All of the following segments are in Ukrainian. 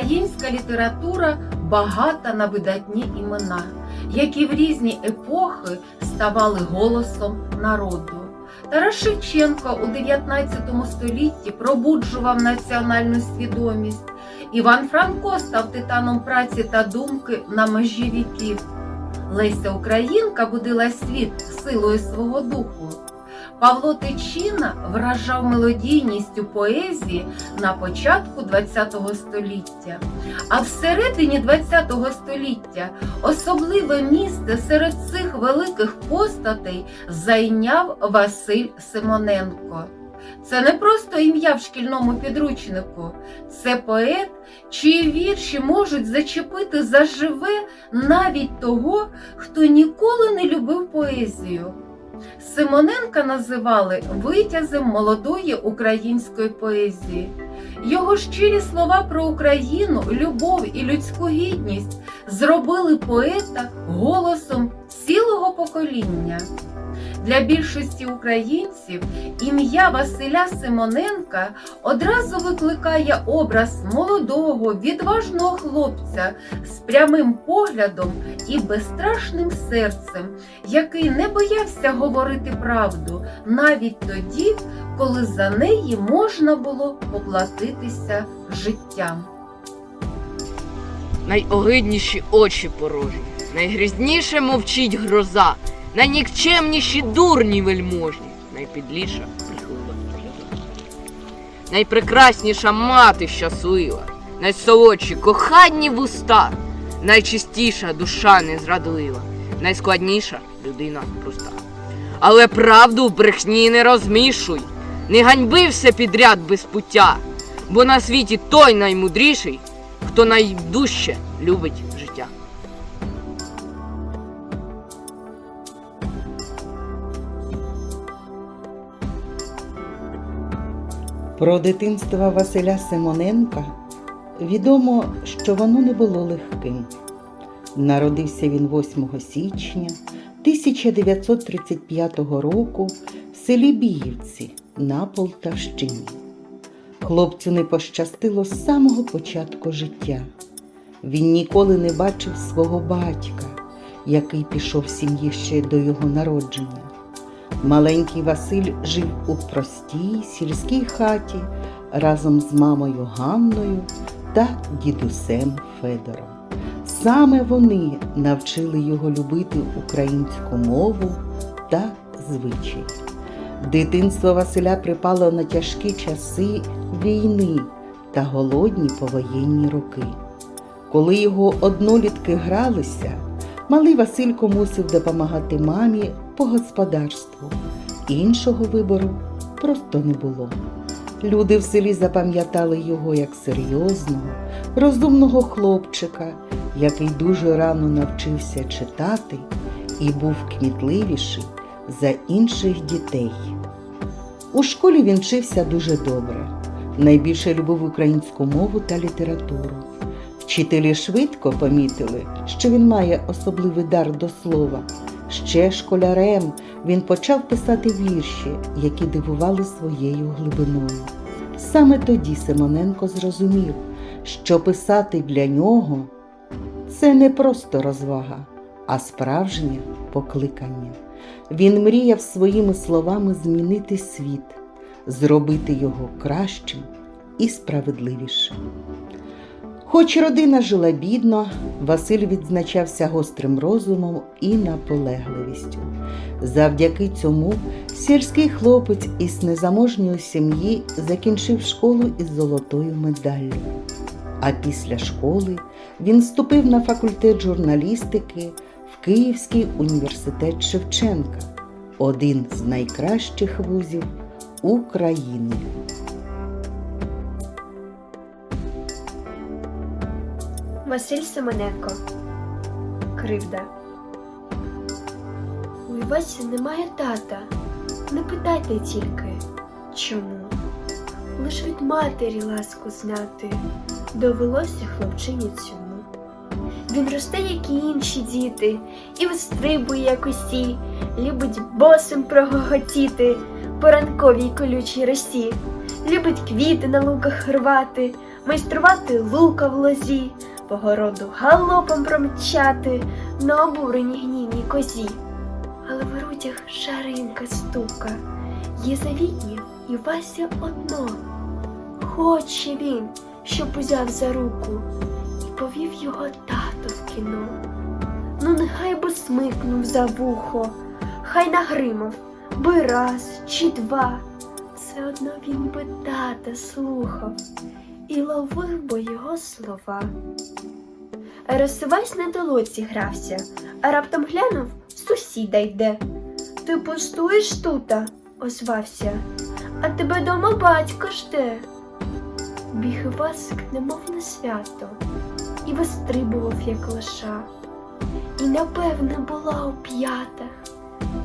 українська література багата на видатні імена, які в різні епохи ставали голосом народу. Тарас Шевченко у 19 столітті пробуджував національну свідомість. Іван Франко став титаном праці та думки на межі віків. Леся Українка будила світ силою свого духу. Павло Тичина вражав мелодійністю поезії на початку ХХ століття. А всередині ХХ століття особливе місце серед цих великих постатей зайняв Василь Симоненко. Це не просто ім'я в шкільному підручнику, це поет, чиї вірші можуть зачепити заживе навіть того, хто ніколи не любив поезію. Симоненка називали витязем молодої української поезії. Його щирі слова про Україну, любов і людську гідність зробили поета голосом цілого покоління. Для більшості українців ім'я Василя Симоненка одразу викликає образ молодого, відважного хлопця з прямим поглядом і безстрашним серцем, який не боявся говорити правду навіть тоді, коли за неї можна було поплатитися життям. Найогидніші очі порожні, найгрізніше мовчить гроза, найнікчемніші дурні вельможні, найпідліша сльоза. Найпрекрасніша мати щаслива, найсолодші коханні вуста, найчистіша душа незрадлива, найскладніша людина проста. Але правду в брехні не розмішуй, не ганьби все підряд без пуття, бо на світі той наймудріший, хто найдужче любить Про дитинство Василя Симоненка відомо, що воно не було легким. Народився він 8 січня 1935 року в селі Біївці на Полтавщині. Хлопцю не пощастило з самого початку життя. Він ніколи не бачив свого батька, який пішов з сім'ї ще до його народження. Маленький Василь жив у простій сільській хаті разом з мамою Ганною та дідусем Федором. Саме вони навчили його любити українську мову та звичаї. Дитинство Василя припало на тяжкі часи війни та голодні повоєнні роки. Коли його однолітки гралися, малий Василько мусив допомагати мамі по господарству. Іншого вибору просто не було. Люди в селі запам'ятали його як серйозного, розумного хлопчика, який дуже рано навчився читати і був кмітливіший за інших дітей. У школі він вчився дуже добре. Найбільше любив українську мову та літературу. Вчителі швидко помітили, що він має особливий дар до слова. Ще школярем він почав писати вірші, які дивували своєю глибиною. Саме тоді Симоненко зрозумів, що писати для нього це не просто розвага, а справжнє покликання. Він мріяв своїми словами змінити світ, зробити його кращим і справедливішим. Хоч родина жила бідно, Василь відзначався гострим розумом і наполегливістю. Завдяки цьому сільський хлопець із незаможньої сім'ї закінчив школу із золотою медаллю. А після школи він вступив на факультет журналістики в Київський університет Шевченка, один з найкращих вузів України. Василь Семененко. Кривда. У Івасі немає тата. Не питайте тільки, чому. Лиш від матері ласку знати довелося хлопчині цьому. Він росте, як і інші діти, і вистрибує, як усі, любить босим прогоготіти по ранковій колючій росі, любить квіти на луках рвати, майструвати лука в лозі, по городу галопом промчати на обуреній гнівній козі. Але в грудях шаринка стука, є завітні і Вася одно. Хоче він, щоб узяв за руку і повів його тато в кіно. Ну, нехай би смикнув за вухо, хай нагримав би раз чи два. Все одно він би тата слухав і ловив би його слова. Розсивась на долоці грався, а раптом глянув, сусіда йде. Ти пустуєш тута? озвався, а тебе дома батько жде. Біг Івасик, немов на свято, і вистрибував, як лоша. І напевне була у п'ятах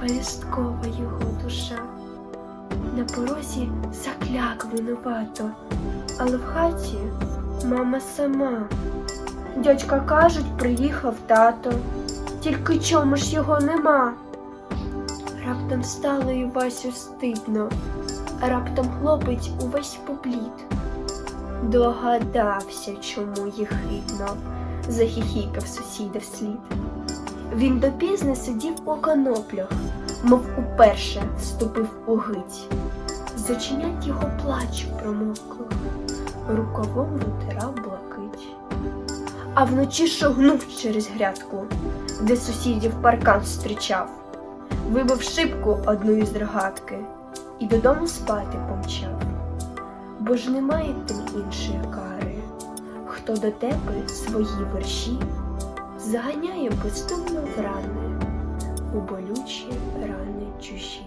пелюсткова його душа. На порозі закляк винувато, але в хаті мама сама. Дядька кажуть, приїхав тато, тільки чому ж його нема? Раптом стало і Васю стидно, раптом хлопець увесь поблід. Догадався, чому їх їхидно, захихікав сусіда вслід. Він допізно сидів у коноплях, мов уперше вступив у гить. З його плач промокло, рукавом витирав блакить. А вночі шогнув через грядку, де сусідів паркан зустрічав, вибив шибку одну із рогатки і додому спати помчав. Бо ж немає тим іншої кари, хто до тебе свої верші заганяє бездумно в рани, у болючі рани чужі.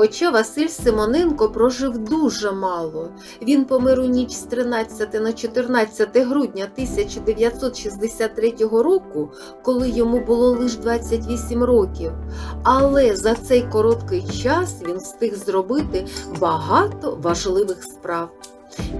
Хоча Василь Симоненко прожив дуже мало. Він помер у ніч з 13 на 14 грудня 1963 року, коли йому було лише 28 років. Але за цей короткий час він встиг зробити багато важливих справ.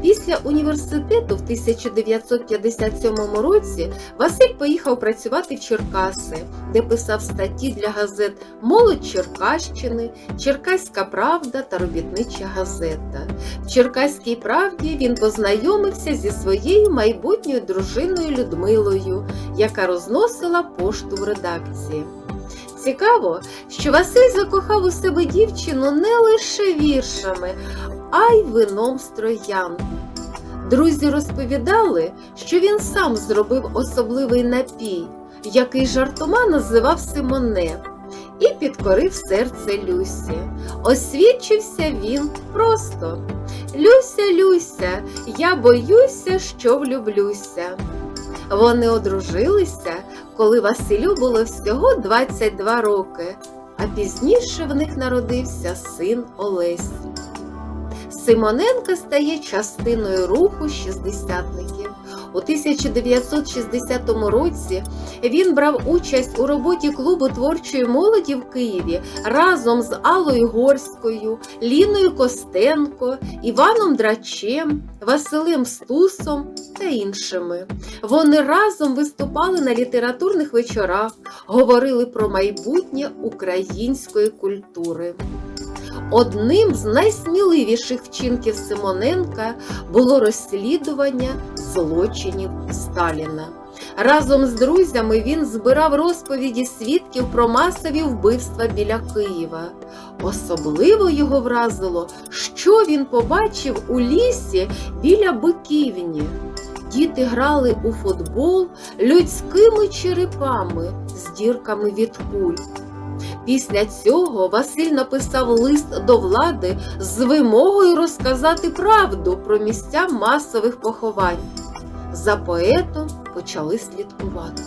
Після університету в 1957 році Василь поїхав працювати в Черкаси, де писав статті для газет Молодь Черкащини, Черкаська Правда та Робітнича газета. В Черкаській правді він познайомився зі своєю майбутньою дружиною Людмилою, яка розносила пошту в редакції. Цікаво, що Василь закохав у себе дівчину не лише віршами, а й вином з троян. Друзі розповідали, що він сам зробив особливий напій, який жартома називав Симоне, і підкорив серце Люсі. Освідчився він просто. Люся, Люся, я боюся, що влюблюся. Вони одружилися, коли Василю було всього 22 роки, а пізніше в них народився син Олесь. Симоненко стає частиною руху шістдесятників. У 1960 році він брав участь у роботі клубу творчої молоді в Києві разом з Аллою Горською, Ліною Костенко, Іваном Драчем, Василем Стусом та іншими. Вони разом виступали на літературних вечорах, говорили про майбутнє української культури. Одним з найсміливіших вчинків Симоненка було розслідування злочинів Сталіна. Разом з друзями він збирав розповіді свідків про масові вбивства біля Києва. Особливо його вразило, що він побачив у лісі біля Биківні. Діти грали у футбол людськими черепами з дірками від куль. Після цього Василь написав лист до влади з вимогою розказати правду про місця масових поховань. За поетом почали слідкувати.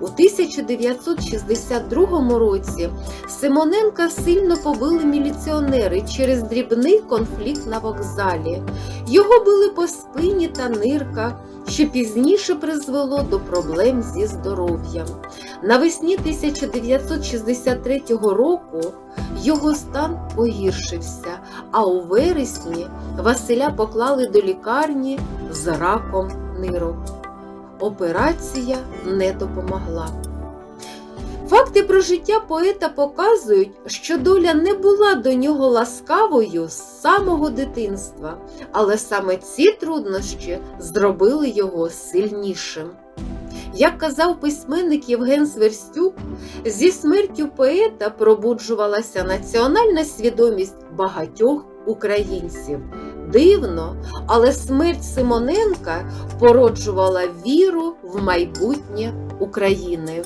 У 1962 році Симоненка сильно побили міліціонери через дрібний конфлікт на вокзалі. Його били по спині та нирках, що пізніше призвело до проблем зі здоров'ям. Навесні 1963 року його стан погіршився, а у вересні Василя поклали до лікарні з раком нирок. Операція не допомогла. Факти про життя поета показують, що доля не була до нього ласкавою з самого дитинства, але саме ці труднощі зробили його сильнішим. Як казав письменник Євген Сверстюк, зі смертю поета пробуджувалася національна свідомість багатьох українців. Дивно, але смерть Симоненка породжувала віру в майбутнє України.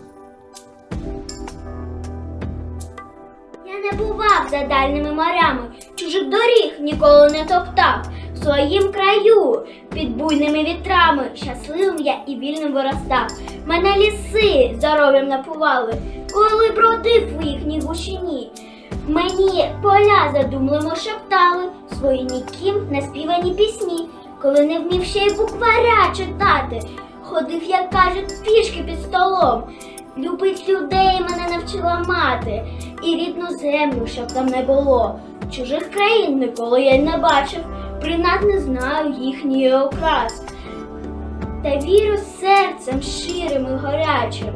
Я не бував за дальніми морями, чужих доріг ніколи не топтав. В своїм краю під буйними вітрами щасливим я і вільним виростав. Мене ліси здоров'ям напували, коли бродив у їхній гущині. Мені поля задумливо шептали свої ніким неспівані пісні, коли не вмів ще й букваря читати. Ходив, як кажуть, пішки під столом. Любить людей мене навчила мати, і рідну землю, щоб там не було. Чужих країн ніколи я й не бачив, принад не знаю їхньої окрас. Та вірю серцем щирим і горячим.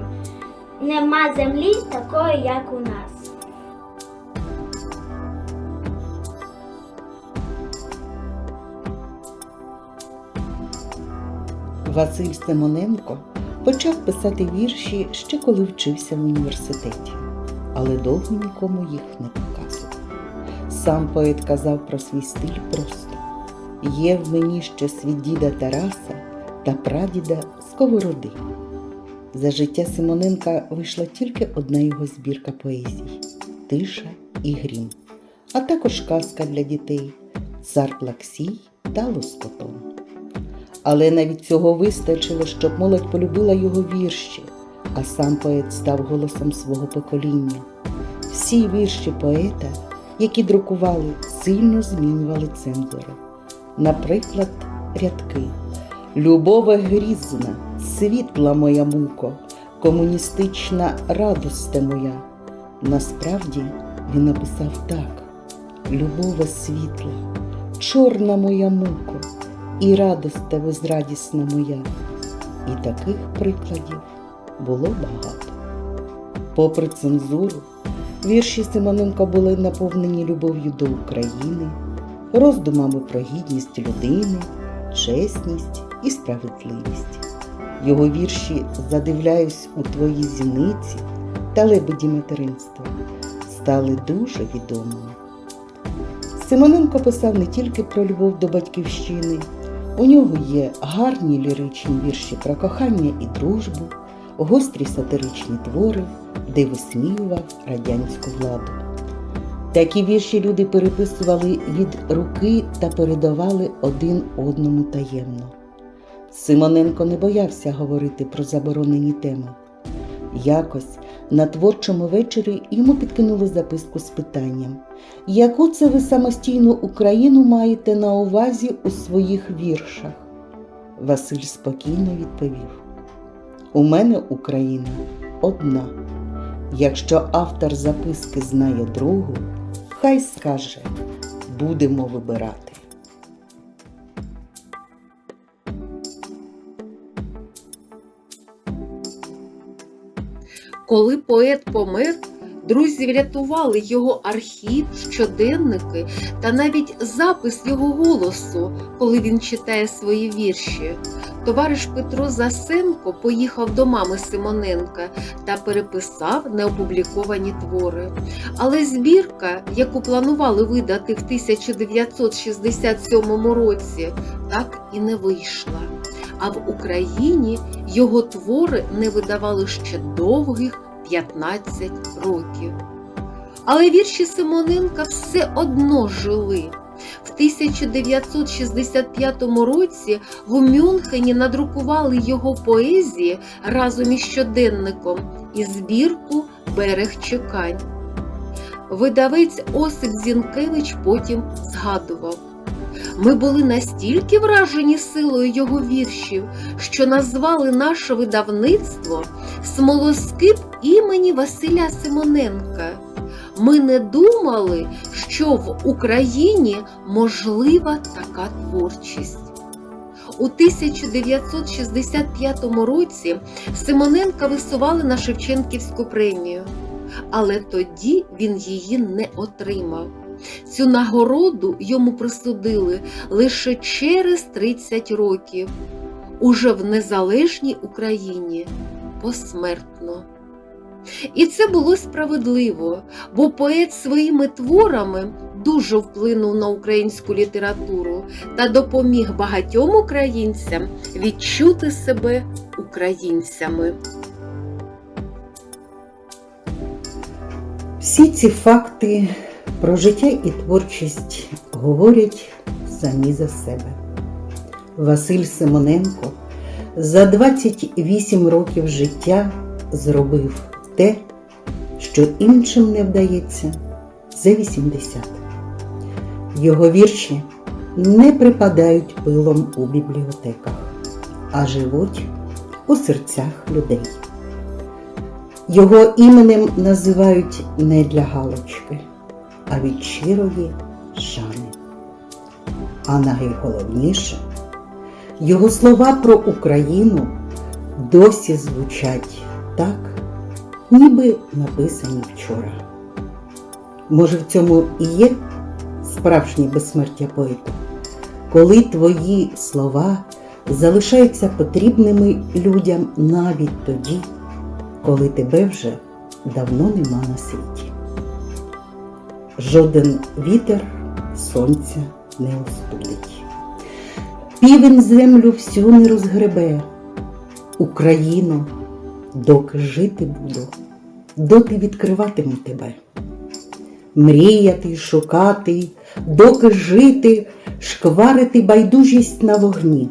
Нема землі такої, як у нас. Василь Симоненко почав писати вірші ще коли вчився в університеті, але довго нікому їх не показував. Сам поет казав про свій стиль просто: є в мені щось від діда Тараса та прадіда Сковороди. За життя Симоненка вийшла тільки одна його збірка поезій Тиша і грім, а також казка для дітей Цар Плаксій та Лоскотон. Але навіть цього вистачило, щоб молодь полюбила його вірші, а сам поет став голосом свого покоління. Всі вірші поета, які друкували, сильно змінювали цензори. Наприклад, рядки Любове грізна, світла моя муко, комуністична радосте моя. Насправді він написав так: Любове світла, чорна моя муко і радосте безрадісна моя. І таких прикладів було багато. Попри цензуру, вірші Симоненка були наповнені любов'ю до України, роздумами про гідність людини, чесність і справедливість. Його вірші Задивляюсь у твої зіниці та лебеді материнства стали дуже відомими. Симоненко писав не тільки про любов до батьківщини, у нього є гарні ліричні вірші про кохання і дружбу, гострі сатиричні твори, де висміював радянську владу. Такі вірші люди переписували від руки та передавали один одному таємно. Симоненко не боявся говорити про заборонені теми. Якось на творчому вечорі йому підкинули записку з питанням, яку це ви самостійну Україну маєте на увазі у своїх віршах? Василь спокійно відповів: У мене Україна одна. Якщо автор записки знає другу, хай скаже, будемо вибирати. Коли поет помер, друзі врятували його архів, щоденники та навіть запис його голосу, коли він читає свої вірші. Товариш Петро Засенко поїхав до мами Симоненка та переписав неопубліковані твори. Але збірка, яку планували видати в 1967 році, так і не вийшла. А в Україні його твори не видавали ще довгих 15 років. Але вірші Симоненка все одно жили. В 1965 році в Мюнхені надрукували його поезії разом із щоденником і збірку Берег чекань. Видавець Осип Зінкевич потім згадував. Ми були настільки вражені силою його віршів, що назвали наше видавництво Смолоскип імені Василя Симоненка. Ми не думали, що в Україні можлива така творчість. У 1965 році Симоненка висували на Шевченківську премію, але тоді він її не отримав. Цю нагороду йому присудили лише через 30 років, уже в незалежній Україні посмертно. І це було справедливо, бо поет своїми творами дуже вплинув на українську літературу та допоміг багатьом українцям відчути себе українцями. Всі ці факти про життя і творчість говорять самі за себе. Василь Симоненко за 28 років життя зробив те, що іншим не вдається за 80. Його вірші не припадають пилом у бібліотеках, а живуть у серцях людей. Його іменем називають не для галочки, а від щирої шани. А найголовніше, його слова про Україну досі звучать так, ніби написані вчора. Може, в цьому і є справжнє безсмертя поета, коли твої слова залишаються потрібними людям навіть тоді, коли тебе вже давно нема на світі. Жоден вітер сонця не остудить. Півень землю всю не розгребе. Україно, доки жити буду, доти відкриватиму тебе. Мріяти, шукати, доки жити, шкварити байдужість на вогні.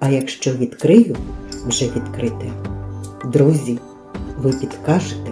А якщо відкрию, вже відкрите. Друзі, ви підкажете